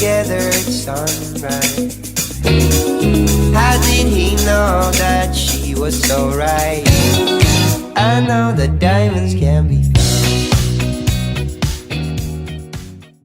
together at sunrise. How did he know that she was so right? I know that diamonds can be found.